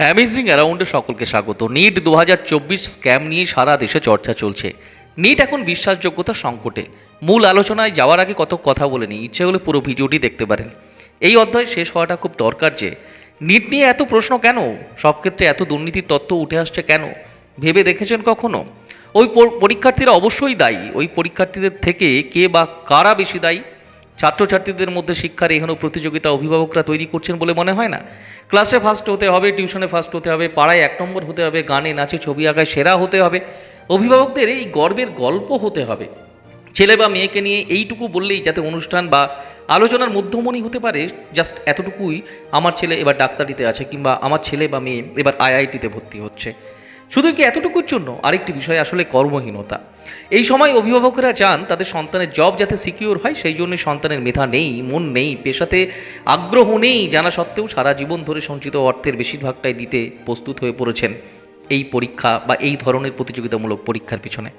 Amazing অ্যারাউন্ডে সকলকে স্বাগত। NEET দু হাজার চব্বিশ স্ক্যাম নিয়ে সারা দেশে চর্চা চলছে। নিট এখন বিশ্বাসযোগ্যতা সংকটে। মূল আলোচনায় যাওয়ার আগে কত কথা বলে নিই। ইচ্ছে হলে পুরো ভিডিওটি দেখতে পারেন। এই অধ্যায় শেষ হওয়াটা খুব দরকার যে নিট নিয়ে এত প্রশ্ন কেন? সব ক্ষেত্রে এত দুর্নীতির তত্ত্ব উঠে আসছে কেন? ভেবে দেখেছেন কখনো? ওই পরীক্ষার্থীরা অবশ্যই দায়ী। ওই পরীক্ষার্থীদের থেকে কে বা কারা বেশি দায়ী? ছাত্রছাত্রীদের মধ্যে শিক্ষার এখনও প্রতিযোগিতা অভিভাবকরা তৈরি করছেন বলে মনে হয় না। ক্লাসে ফার্স্ট হতে হবে টিউশনে ফার্স্ট হতে হবে, পাড়ায় এক নম্বর হতে হবে, গানে নাচে ছবি আঁকায় সেরা হতে হবে। অভিভাবকদের এই গর্বের গল্প হতে হবে। ছেলে বা মেয়েকে নিয়ে এইটুকু বললেই যাতে অনুষ্ঠান বা আলোচনার মধ্যমণি হতে পারে জাস্ট এতটুকুই আমার ছেলে এবার ডাক্তারিতে আছে কিংবা আমার ছেলে বা মেয়ে এবার আইআইটিতে ভর্তি হচ্ছে। শুধু কি এতটুকুর জন্য? আরেকটি বিষয় আসলে কর্মহীনতা। এই সময় অভিভাবকরা চান তাদের সন্তানের জব যাতে সিকিউর হয়, সেই জন্য সন্তানের মেধা নেই, মন নেই, পেশাতে আগ্রহ নেই, জানা সত্ত্বেও সারা জীবন ধরে সঞ্চিত অর্থের বেশিরভাগটাই দিতে প্রস্তুত হয়ে পড়েছেন। এই পরীক্ষা বা এই ধরনের প্রতিযোগিতামূলক পরীক্ষার পিছনে।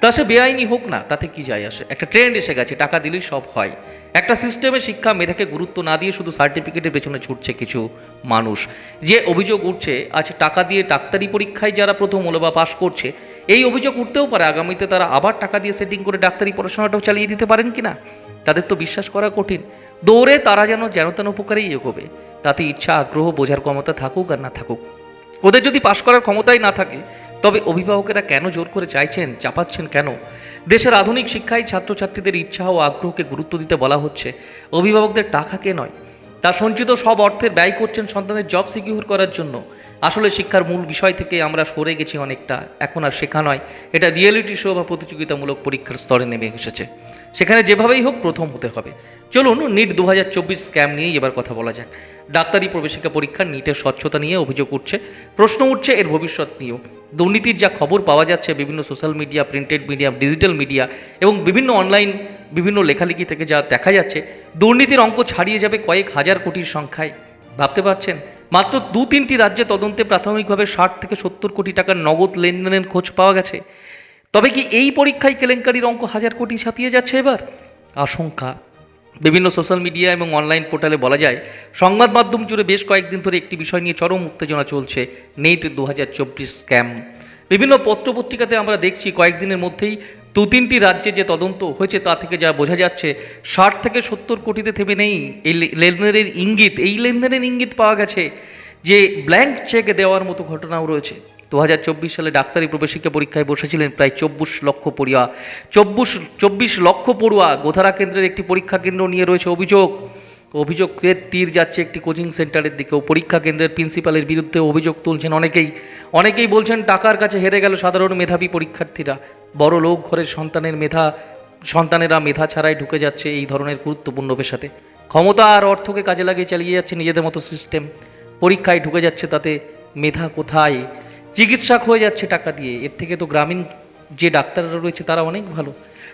তা সে বেআইনি হোক না, তাতে কি যায় আসে? একটা ট্রেন্ড এসে গেছে, টাকা দিলেই সব হয়। একটা সিস্টেমে শিক্ষা মেধাকে গুরুত্ব না দিয়ে শুধু সার্টিফিকেটের পেছনে ছুটছে কিছু মানুষ। যে অভিযোগ উঠছে, আজ টাকা দিয়ে ডাক্তারি পরীক্ষায় যারা প্রথম হলো বা পাশ করছে, এই অভিযোগ উঠতেও পারে আগামীতে তারা আবার টাকা দিয়ে সেটিং করে ডাক্তারি পড়াশোনাটাও চালিয়ে দিতে পারেন কি না তাদের তো বিশ্বাস করা কঠিন। দৌড়ে তারা যেন যেন তেন উপকারেই এগোবে। তাতে ইচ্ছা, আগ্রহ, বোঝার ক্ষমতা থাকুক আর না থাকুক। ওদের যদি পাশ করার ক্ষমতাই না থাকে, তবে অভিভাবকেরা কেন জোর করে চাইছেন, চাপাচ্ছেন কেন? দেশের আধুনিক শিক্ষায় ছাত্রছাত্রীদের ইচ্ছা ও আগ্রহকে গুরুত্ব দিতে বলা হচ্ছে, অভিভাবকদের টাকাকে নয়? তার সঞ্চিত সব অর্থের ব্যয় করছেন সন্তানের জব সিকিউর করার জন্য। আসলে শিক্ষার মূল বিষয় থেকে আমরা সরে গেছি অনেকটা, এখন আর শেখা নয়। এটা রিয়েলিটি শো বা প্রতিযোগিতামূলক পরীক্ষার স্তরে নেমে এসেছে। সেখানে যেভাবেই হোক প্রথম হতে হবে। চলুন নিট দু হাজার চব্বিশ স্ক্যাম নিয়েই এবার কথা বলা যাক। ডাক্তারি প্রবেশিকা পরীক্ষার নিটের স্বচ্ছতা নিয়ে অভিযোগ উঠছে, প্রশ্ন উঠছে এর ভবিষ্যৎ নিয়েও। দুর্নীতির যা খবর পাওয়া যাচ্ছে, বিভিন্ন social media, printed media, digital media এবং বিভিন্ন অনলাইন, বিভিন্ন লেখালেখি থেকে যা দেখা যাচ্ছে, দুর্নীতির অঙ্ক ছাড়িয়ে যাবে কয়েক হাজার কোটির সংখ্যায়। ভাবতে পারছেন? মাত্র দু তিনটি রাজ্যে তদন্তে প্রাথমিকভাবে ষাট থেকে সত্তর কোটি টাকার নগদ লেনদেনের খোঁজ পাওয়া গেছে। তবে কি এই পরীক্ষায় কেলেঙ্কারির অঙ্ক হাজার কোটি ছাপিয়ে যাচ্ছে এবার? আশঙ্কা। বিভিন্ন সোশ্যাল মিডিয়া এবং অনলাইন পোর্টালে বলা যায়, সংবাদ মাধ্যম জুড়ে বেশ কয়েকদিন ধরে একটি বিষয় নিয়ে চরম উত্তেজনা চলছে নেট দু হাজার চব্বিশ স্ক্যাম। বিভিন্ন পত্রপত্রিকাতে আমরা দেখছি কয়েকদিনের মধ্যেই দু তিনটি রাজ্যে যে তদন্ত হয়েছে তা থেকে যা বোঝা যাচ্ছে, ষাট থেকে সত্তর কোটিতে থেমে নেই। এই লেনদেনের ইঙ্গিত, এই লেনদেনের ইঙ্গিত পাওয়া গেছে যে ব্ল্যাঙ্ক চেক দেওয়ার মতো ঘটনাও রয়েছে। দু হাজার চব্বিশ সালে ডাক্তারি প্রবেশিকা পরীক্ষায় বসেছিলেন প্রায় চব্বিশ লক্ষ পড়ুয়া। চব্বিশ চব্বিশ লক্ষ পড়ুয়া গোধারা কেন্দ্রের একটি পরীক্ষা কেন্দ্র নিয়ে রয়েছে অভিযোগ। অভিযোগের তীর যাচ্ছে একটি কোচিং সেন্টারের দিকেও পরীক্ষা কেন্দ্রের প্রিন্সিপালের বিরুদ্ধে অভিযোগ তুলছেন অনেকেই। অনেকেই বলছেন টাকার কাছে হেরে গেল সাধারণ মেধাবী পরীক্ষার্থীরা। বড় লোক ঘরের সন্তানের মেধা, সন্তানেরা মেধা ছাড়াই ঢুকে যাচ্ছে এই ধরনের গুরুত্বপূর্ণ পেশাতে। ক্ষমতা আর অর্থকে কাজে লাগিয়ে চালিয়ে যাচ্ছে নিজেদের মতো সিস্টেম। পরীক্ষায় ঢুকে যাচ্ছে তাতে মেধা কোথায়? চিকিৎসক হয়ে যাচ্ছে টাকা দিয়ে। এর থেকে তো গ্রামীণ যে ডাক্তাররা রয়েছে তারা অনেক ভালো।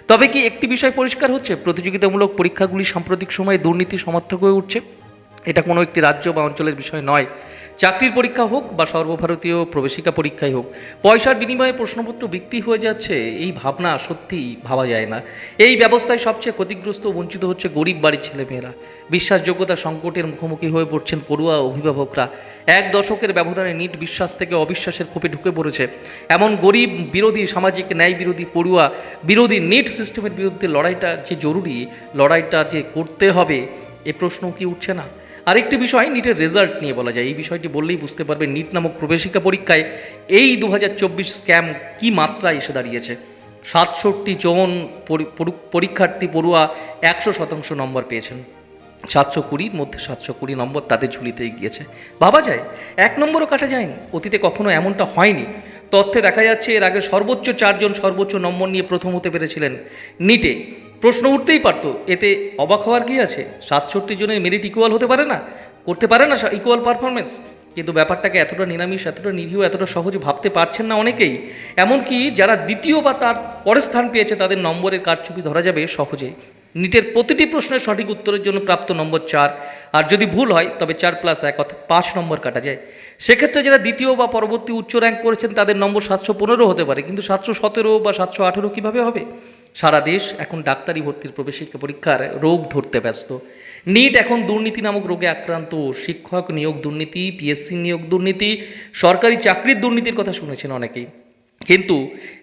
তবে কি একটি বিষয় পরিষ্কার হচ্ছে? প্রতিযোগিতামূলক পরীক্ষাগুলি সাম্প্রতিক সময়ে দুর্নীতি সমর্থক হয়ে উঠছে। এটা কোনো একটি রাজ্য বা অঞ্চলের বিষয় নয়। চাকরির পরীক্ষা হোক বা সর্বভারতীয় প্রবেশিকা পরীক্ষাই হোক, পয়সার বিনিময়ে প্রশ্নপত্র বিক্রি হয়ে যাচ্ছে, এই ভাবনা সত্যিই ভাবা যায় না। এই ব্যবস্থায় সবচেয়ে ক্ষতিগ্রস্ত বঞ্চিত হচ্ছে গরিব বাড়ির ছেলেমেয়েরা। বিশ্বাসযোগ্যতা সংকটের মুখোমুখি হয়ে পড়ছেন পড়ুয়া অভিভাবকরা। এক দশকের ব্যবধানে নিট বিশ্বাস থেকে অবিশ্বাসের ক্ষোভে ঢুকে পড়েছে। এমন গরিব বিরোধী, সামাজিক ন্যায় বিরোধী পড়ুয়া, বিরোধী নিট সিস্টেমের বিরুদ্ধে লড়াইটা যে জরুরি, লড়াইটা যে করতে হবে, এ প্রশ্ন কি উঠছে না? আরেকটি বিষয় নিটের রেজাল্ট নিয়ে বলা যায়। এই বিষয়টি বললেই বুঝতে পারবেন নিট নামক প্রবেশিকা পরীক্ষায় এই দু হাজার চব্বিশ স্ক্যাম কি মাত্রায় এসে দাঁড়িয়েছে। সাতষট্টি জন পরীক্ষার্থী পড়ুয়া একশো শতাংশ নম্বর পেয়েছেন। সাতশো কুড়ির মধ্যে সাতশো কুড়ি নম্বর তাদের ঝুলিতে গিয়েছে। ভাবা যায়, এক নম্বরও কাটা যায়নি। অতীতে কখনো এমনটা হয়নি। তথ্যে দেখা যাচ্ছে, এর আগে সর্বোচ্চ চারজন সর্বোচ্চ নম্বর নিয়ে প্রথম হতে পেরেছিলেন নিটে প্রশ্ন উঠতেই পারতো, এতে অবাক হওয়ার কি আছে? সাতষট্টি জনের মেরিট ইকুয়াল হতে পারে না? করতে পারে না ইকুয়াল পারফরমেন্স কিন্তু ব্যাপারটাকে এতটা নিরামিষ, এতটা নিরীহ, এতটা সহজে ভাবতে পারছেন না অনেকেই। এমনকি যারা দ্বিতীয় বা তার পরের স্থান পেয়েছে, তাদের নম্বরের কারচুপি ধরা যাবে সহজেই। নিটের প্রতিটি প্রশ্নের সঠিক উত্তরের জন্য প্রাপ্ত নম্বর চার। আর যদি ভুল হয়, তবে চার প্লাস এক অর্থাৎ পাঁচ নম্বর কাটা যায়। সেক্ষেত্রে যারা দ্বিতীয় বা পরবর্তী উচ্চ র্যাঙ্ক করেছেন, তাদের নম্বর সাতশো পনেরো হতে পারে। কিন্তু সাতশো সতেরো বা সাতশো আঠেরো কীভাবে হবে? সারা দেশ এখন ডাক্তারি ভর্তির প্রবেশিকা পরীক্ষার রোগ ধরতে ব্যস্ত। নিট এখন দুর্নীতি নামক রোগে আক্রান্ত। শিক্ষক নিয়োগ দুর্নীতি পিএসসি নিয়োগ দুর্নীতি, সরকারি চাকরির দুর্নীতির কথা শুনেছেন অনেকেই। কিন্তু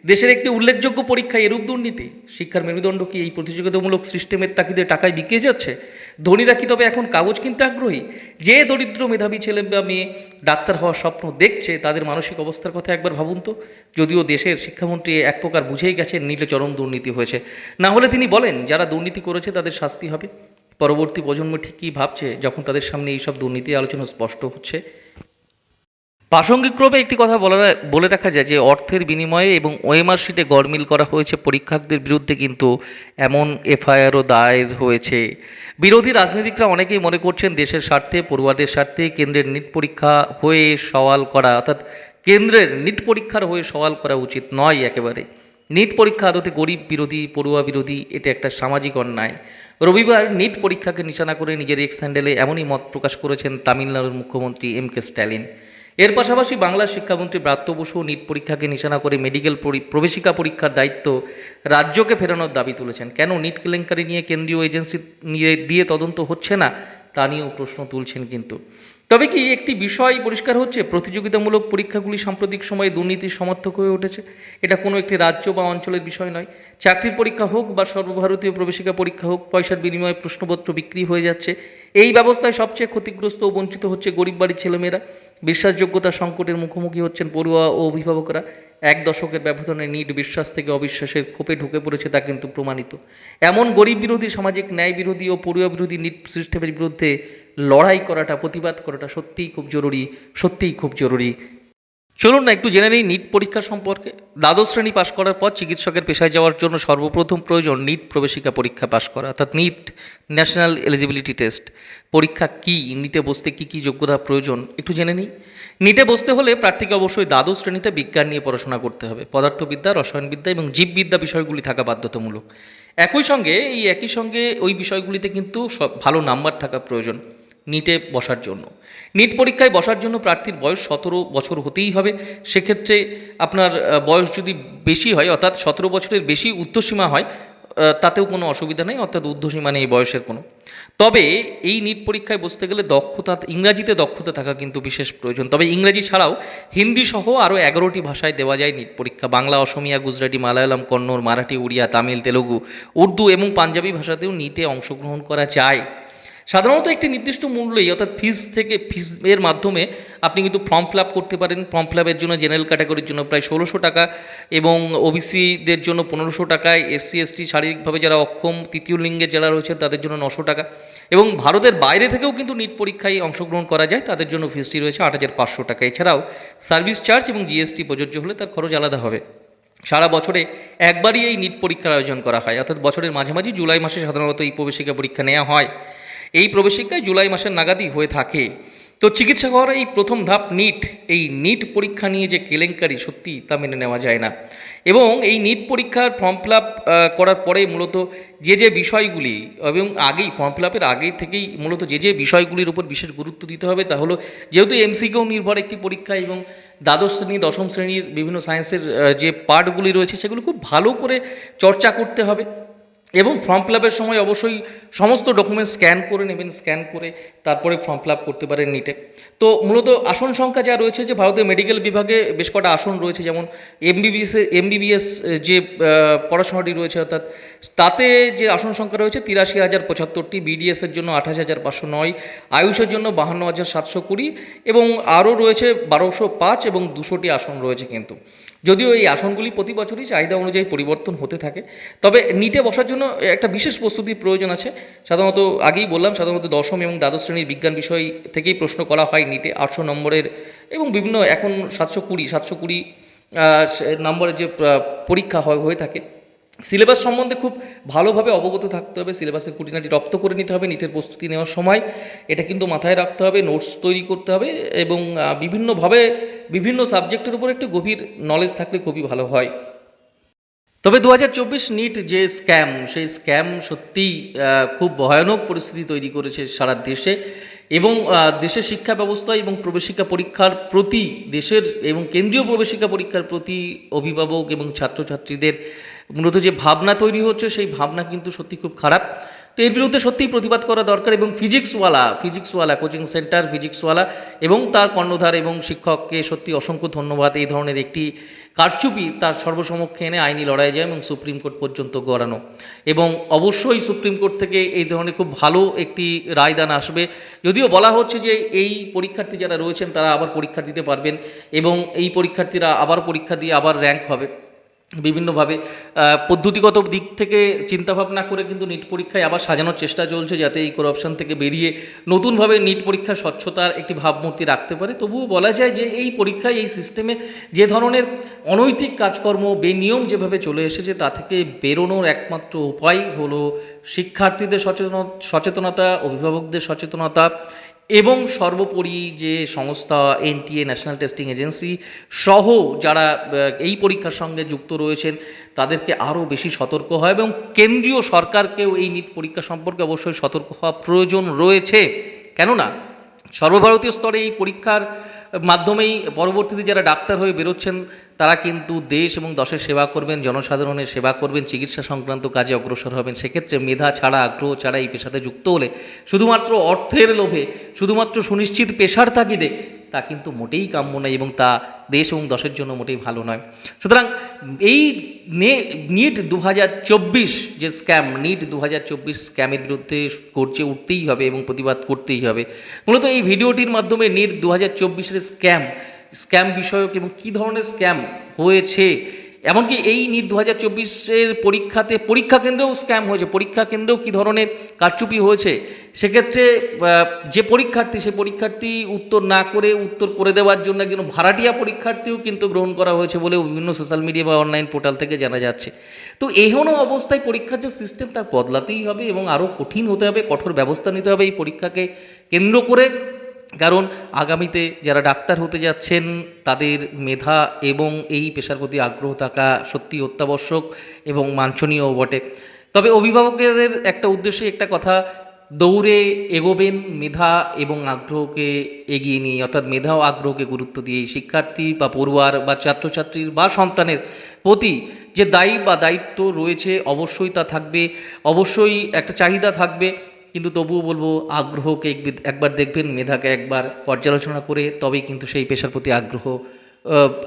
দেশের একটি উল্লেখযোগ্য পরীক্ষা এরূপ দুর্নীতি, শিক্ষার মেরুদণ্ড কি এই প্রতিযোগিতামূলক সিস্টেমের তাকিদে টাকায় বিকিয়ে যাচ্ছে? ধনীরা কি তবে এখন কাগজ কিনতে আগ্রহী? যে দরিদ্র মেধাবী ছেলে বা মেয়ে ডাক্তার হওয়ার স্বপ্ন দেখছে, তাদের মানসিক অবস্থার কথা একবার ভাবুন তো। যদিও দেশের শিক্ষামন্ত্রী এক প্রকার বুঝেই গেছেন নিলে চরম দুর্নীতি হয়েছে। না হলে তিনি বলেন, যারা দুর্নীতি করেছে তাদের শাস্তি হবে। পরবর্তী প্রজন্ম ঠিক কী ভাবছে, যখন তাদের সামনে এইসব দুর্নীতি আলোচনা স্পষ্ট হচ্ছে। প্রাসঙ্গিকক্রমে একটি কথা বলা বলে রাখা যায় যে, অর্থের বিনিময়ে এবং ওএমআর শিটে গড়মিল করা হয়েছে পরীক্ষকদের বিরুদ্ধে কিন্তু এমন এফআইআরও দায়ের হয়েছে। বিরোধী রাজনীতিকরা অনেকেই মনে করছেন দেশের স্বার্থে, পড়ুয়াদের স্বার্থে কেন্দ্রের নিট পরীক্ষা হয়ে সওয়াল করা, অর্থাৎ কেন্দ্রের নিট পরীক্ষার হয়ে সওয়াল করা উচিত নয় একেবারে। নিট পরীক্ষা আদতে গরিব বিরোধী, পড়ুয়া বিরোধী, এটা একটা সামাজিক অন্যায়। রবিবার নিট পরীক্ষাকে নিশানা করে নিজের এক্স হ্যান্ডেলে এমনই মত প্রকাশ করেছেন তামিলনাড়ুর মুখ্যমন্ত্রী এম কে স্ট্যালিন। এর পাশাপাশি বাংলার শিক্ষামন্ত্রী ব্রাত্য বসু নিট পরীক্ষাকে নিশানা করে মেডিকেল পরি- প্রবেশিকা পরীক্ষার দায়িত্ব রাজ্যকে ফেরানোর দাবি তুলেছেন। কেন নিট কেলেঙ্কারি নিয়ে কেন্দ্রীয় এজেন্সি নিয়ে দিয়ে তদন্ত হচ্ছে না, তা নিয়েও প্রশ্ন তুলছেন কিন্তু। তবে কি একটি বিষয় পরিষ্কার হচ্ছে, প্রতিযোগিতামূলক পরীক্ষাগুলি সাম্প্রতিক সময়ে দুর্নীতির সমর্থক হয়ে উঠেছে। এটা কোনো একটি রাজ্য বা অঞ্চলের বিষয় নয়। চাকরির পরীক্ষা হোক বা সর্বভারতীয় প্রবেশিকা পরীক্ষা হোক, পয়সার বিনিময়ে প্রশ্নপত্র বিক্রি হয়ে যাচ্ছে। এই ব্যবস্থায় সবচেয়ে ক্ষতিগ্রস্ত ও বঞ্চিত হচ্ছে গরিব বাড়ির ছেলেমেয়েরা। বিশ্বাসযোগ্যতা সংকটের মুখোমুখি হচ্ছেন পড়ুয়া ও অভিভাবকরা। এক দশকের ব্যবধানে নিট বিশ্বাস থেকে অবিশ্বাসের খোপে ঢুকে পড়েছে তা কিন্তু প্রমাণিত। এমন গরিব বিরোধী, সামাজিক ন্যায় বিরোধী ও পড়ুয়া বিরোধী নিট সিস্টেমের বিরুদ্ধে লড়াই করাটা, প্রতিবাদ করাটা সত্যিই খুব জরুরি, সত্যিই খুব জরুরি। চলুন না, একটু জেনে নিই নিট পরীক্ষা সম্পর্কে। দ্বাদশ শ্রেণি পাশ করার পর চিকিৎসকের পেশায় যাওয়ার জন্য সর্বপ্রথম প্রয়োজন নিট প্রবেশিকা পরীক্ষা পাশ করা, অর্থাৎ নিট ন্যাশনাল এলিজিবিলিটি টেস্ট পরীক্ষা কি? নিটে বসতে কি কি যোগ্যতা প্রয়োজন? একটু জেনে নিই। নিটে বসতে হলে প্রার্থীকে অবশ্যই দ্বাদশ শ্রেণীতে বিজ্ঞান নিয়ে পড়াশোনা করতে হবে। পদার্থবিদ্যা, রসায়নবিদ্যা এবং জীববিদ্যা বিষয়গুলি থাকা বাধ্যতামূলক। একই সঙ্গে, এই একই সঙ্গে ওই বিষয়গুলিতে কিন্তু সব ভালো নাম্বার থাকা প্রয়োজন। নিটে বসার জন্য। নিট পরীক্ষায় বসার জন্য প্রার্থীর বয়স সতেরো বছর হতেই হবে। সেক্ষেত্রে আপনার বয়স যদি বেশি হয়, অর্থাৎ সতেরো বছরের বেশি উর্ধ্বসীমা হয় তাতেও কোনো অসুবিধা নেই, অর্থাৎ ঊর্ধ্বসীমা নেই বয়সের কোনো। তবে এই নিট পরীক্ষায় বসতে গেলে দক্ষতা, ইংরাজিতে দক্ষতা থাকা কিন্তু বিশেষ প্রয়োজন। তবে ইংরাজি ছাড়াও হিন্দি সহ আরও এগারোটি ভাষায় দেওয়া যায় নিট পরীক্ষা। বাংলা, অসমিয়া, গুজরাটি, মালায়ালাম, কন্নড়, মারাঠি, উড়িয়া, তামিল, তেলুগু, উর্দু এবং পাঞ্জাবি ভাষাতেও নিটে অংশগ্রহণ করা যায়। সাধারণত একটি নির্দিষ্ট মূল্যই, অর্থাৎ ফিস থেকে ফিস এর মাধ্যমে আপনি কিন্তু ফর্ম ফিল করতে পারেন। ফর্ম ফিল জন্য জেনারেল ক্যাটাগরির জন্য প্রায় ষোলোশো টাকা এবং ওবিসিদের জন্য পনেরোশো টাকায় এসসি এসটি শারীরিকভাবে যারা অক্ষম, তৃতীয় লিঙ্গের যারা রয়েছে তাদের জন্য নশো টাকা এবং ভারতের বাইরে থেকেও কিন্তু নিট পরীক্ষায় অংশগ্রহণ করা যায়। তাদের জন্য ফিসটি রয়েছে আট হাজার পাঁচশো টাকা। এছাড়াও সার্ভিস চার্জ এবং জিএসটি প্রযোজ্য হলে তার খরচ আলাদা হবে। সারা বছরে একবারই এই নিট পরীক্ষার আয়োজন করা হয়। অর্থাৎ বছরের মাঝামাঝি জুলাই মাসে সাধারণত এই প্রবেশিকা পরীক্ষা নেওয়া হয়। এই প্রবেশিকায় জুলাই মাসের নাগাদই হয়ে থাকে। তো চিকিৎসা হওয়ার এই প্রথম ধাপ নিট, এই নিট পরীক্ষা নিয়ে যে কেলেঙ্কারি সত্যি তা মেনে নেওয়া যায় না। এবং এই নিট পরীক্ষার ফর্ম ফিল করার পরে মূলত যে যে বিষয়গুলি এবং আগেই ফর্ম ফিল আপের আগে থেকেই মূলত যে যে বিষয়গুলির উপর বিশেষ গুরুত্ব দিতে হবে তা হলো যেহেতু এমসিকেও নির্ভর একটি পরীক্ষা এবং দ্বাদশ শ্রেণি, দশম শ্রেণির বিভিন্ন সায়েন্সের যে পার্টগুলি রয়েছে সেগুলো খুব ভালো করে চর্চা করতে হবে। এবং ফর্ম ফিল আপের সময় অবশ্যই সমস্ত ডকুমেন্ট স্ক্যান করে নেবেন স্ক্যান করে তারপরে ফর্ম ফিল আপ করতে পারেন নিটে তো মূলত আসন সংখ্যা যা রয়েছে, যে ভারতের মেডিকেল বিভাগে বেশ কটা আসন রয়েছে, যেমন এমবিবিএস এমবিবিএস যে পড়াশোনাটি রয়েছে অর্থাৎ তাতে যে আসন সংখ্যা রয়েছে তিরাশি হাজার পঁচাত্তরটি বিডিএসের জন্য আঠাশ হাজার পাঁচশো নয়, আয়ুষের জন্য বাহান্ন হাজার সাতশো কুড়ি এবং আরও রয়েছে বারোশো পাঁচ এবং দুশোটি আসন রয়েছে কিন্তু। যদিও এই আসনগুলি প্রতি বছরই চাহিদা অনুযায়ী পরিবর্তন হতে থাকে, তবে নিটে বসার জন্য একটা বিশেষ প্রস্তুতির প্রয়োজন আছে। সাধারণত আগেই বললাম, সাধারণত দশম এবং দ্বাদশ শ্রেণির বিজ্ঞান বিষয় থেকেই প্রশ্ন করা হয় নিটে আটশো নম্বরের এবং বিভিন্ন এখন সাতশো কুড়ি সাতশো কুড়ি নম্বরের যে পরীক্ষা হয়, হয়ে থাকে। সিলেবাস সম্বন্ধে খুব ভালোভাবে অবগত থাকতে হবে, সিলেবাসের খুঁটিনাটি রপ্ত করে নিতে হবে নিটের প্রস্তুতি নেওয়ার সময়। এটা কিন্তু মাথায় রাখতে হবে, নোটস তৈরি করতে হবে এবং বিভিন্নভাবে বিভিন্ন সাবজেক্টের উপর একটু গভীর নলেজ থাকলে খুবই ভালো হয়। তবে দু নিট যে স্ক্যাম, সেই স্ক্যাম সত্যিই খুব ভয়ানক পরিস্থিতি তৈরি করেছে সারা দেশে এবং দেশের শিক্ষা ব্যবস্থা এবং প্রবেশিকা পরীক্ষার প্রতি দেশের এবং কেন্দ্রীয় প্রবেশিকা পরীক্ষার প্রতি অভিভাবক এবং ছাত্রছাত্রীদের মূলত যে ভাবনা তৈরি হচ্ছে, সেই ভাবনা কিন্তু সত্যি খুব খারাপ। তো এর বিরুদ্ধে সত্যিই প্রতিবাদ করা দরকার এবং ফিজিক্সওয়ালা ফিজিক্সওয়ালা, কোচিং সেন্টার, ফিজিক্সওয়ালা এবং তার কর্ণধার এবং শিক্ষককে সত্যি অসংখ্য ধন্যবাদ। এই ধরনের একটি কারচুপি তার সর্বসমক্ষে এনে আইনি লড়াই যায় এবং সুপ্রিম কোর্ট পর্যন্ত গড়ানো। এবং অবশ্যই সুপ্রিম কোর্ট থেকে এই ধরনের খুব ভালো একটি রায়দান আসবে। যদিও বলা হচ্ছে যে এই পরীক্ষার্থী যারা রয়েছেন তারা আবার পরীক্ষা দিতে পারবেন এবং এই পরীক্ষার্থীরা আবার পরীক্ষা দিয়ে আবার র্যাঙ্ক হবে। বিভিন্নভাবে পদ্ধতিগত দিক থেকে চিন্তাভাবনা করে কিন্তু নিট পরীক্ষায় আবার সাজানোর চেষ্টা চলছে যাতে এই করাপশন থেকে বেরিয়ে নতুনভাবে নিট পরীক্ষা স্বচ্ছতার একটি ভাবমূর্তি রাখতে পারে। তবুও বলা যায় যে এই পরীক্ষায়, এই সিস্টেমে যে ধরনের অনৈতিক কাজকর্ম, বেনিয়ম যেভাবে চলে এসেছে তা থেকে বেরোনোর একমাত্র উপায় হলো শিক্ষার্থীদের সচেতন, সচেতনতা, অভিভাবকদের সচেতনতা এবং সর্বোপরি যে সংস্থা এনটিএ ন্যাশনাল টেস্টিং এজেন্সি সহ যারা এই পরীক্ষার সঙ্গে যুক্ত রয়েছেন, তাদেরকে আরও বেশি সতর্ক হয় এবং কেন্দ্রীয় সরকারকেও এই নিট পরীক্ষা সম্পর্কে অবশ্যই সতর্ক হওয়া প্রয়োজন রয়েছে। কেননা, সর্বভারতীয় স্তরে এই পরীক্ষার মাধ্যমেই পরবর্তীতে যারা ডাক্তার হয়ে বেরোচ্ছেন, তারা কিন্তু দেশ এবং দশের সেবা করবেন, জনসাধারণের সেবা করবেন, চিকিৎসা সংক্রান্ত কাজে অগ্রসর হবেন। সেক্ষেত্রে মেধা ছাড়া, আগ্রহ ছাড়া এই পেশাতে যুক্ত হলে শুধুমাত্র অর্থের লোভে, শুধুমাত্র সুনিশ্চিত পেশার তাগিদে তা কিন্তু মোটেই কাম্য নয় এবং তা দেশ এবং দশের জন্য মোটেই ভালো নয়। সুতরাং এই নিট দু হাজার চব্বিশ যে স্ক্যাম নিট দু হাজার চব্বিশ স্ক্যামের বিরুদ্ধে করছে উঠতেই হবে এবং প্রতিবাদ করতেই হবে। মূলত এই ভিডিওটির মাধ্যমে নিট দু হাজার স্ক্যাম স্ক্যাম বিষয়ক এবং কী ধরনের স্ক্যাম হয়েছে? এমনকি এই নিট দু হাজার চব্বিশের পরীক্ষাতে পরীক্ষা কেন্দ্রেও স্ক্যাম হয়েছে। পরীক্ষা কেন্দ্রেও কী ধরনের কারচুপি হয়েছে? সেক্ষেত্রে যে পরীক্ষার্থী, সে পরীক্ষার্থী উত্তর না করে উত্তর করে দেওয়ার জন্য একজন ভাড়াটিয়া পরীক্ষার্থীও কিন্তু গ্রহণ করা হয়েছে বলে বিভিন্ন সোশ্যাল মিডিয়া বা অনলাইন পোর্টাল থেকে জানা যাচ্ছে। তো এহেন অবস্থায় পরীক্ষার যে সিস্টেম, তার বদলাতেই হবে এবং আরও কঠিন হতে হবে, কঠোর ব্যবস্থা নিতে হবে এই পরীক্ষাকে কেন্দ্র করে। কারণ আগামীতে যারা ডাক্তার হতে যাচ্ছেন, তাদের মেধা এবং এই পেশার প্রতি আগ্রহ থাকা সত্যি অত্যাবশ্যক এবং বাঞ্ছনীয়ও বটে। তবে অভিভাবকদের একটা উদ্দেশ্যে একটা কথা, দৌড়ে এগোবেন মেধা এবং আগ্রহকে এগিয়ে নিয়ে, অর্থাৎ মেধা ও আগ্রহকে গুরুত্ব দিয়ে শিক্ষার্থী বা পড়ুয়ার বা ছাত্রছাত্রীর বা সন্তানের প্রতি যে দায়ী বা দায়িত্ব রয়েছে, অবশ্যই তা থাকবে। অবশ্যই একটা চাহিদা থাকবে। কিন্তু তবুও বলব, আগ্রহকে একবার দেখবেন, মেধাকে একবার পর্যালোচনা করে তবেই কিন্তু সেই পেশার প্রতি আগ্রহ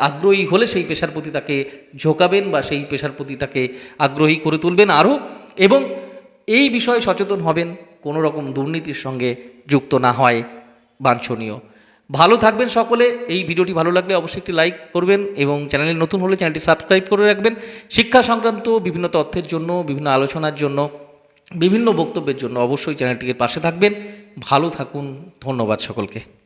আগ্রহী হলে সেই পেশার প্রতি তাকে ঝোঁকাবেন বা সেই পেশার প্রতি তাকে আগ্রহী করে তুলবেন আরও। এবং এই বিষয়ে সচেতন হবেন, কোনো রকম দুর্নীতির সঙ্গে যুক্ত না হয়, বাঞ্ছনীয়। ভালো থাকবেন সকলে, এই ভিডিওটি ভালো লাগলে অবশ্যই একটি লাইক করবেন এবং চ্যানেলে নতুন হলে চ্যানেলটি সাবস্ক্রাইব করে রাখবেন। শিক্ষা সংক্রান্ত বিভিন্ন তথ্যের জন্য, বিভিন্ন আলোচনার জন্য বিভিন্ন বক্তব্যের জন্য অবশ্যই চ্যানেলটিকে পাশে থাকবেন। ভালো থাকুন। ধন্যবাদ সকলকে।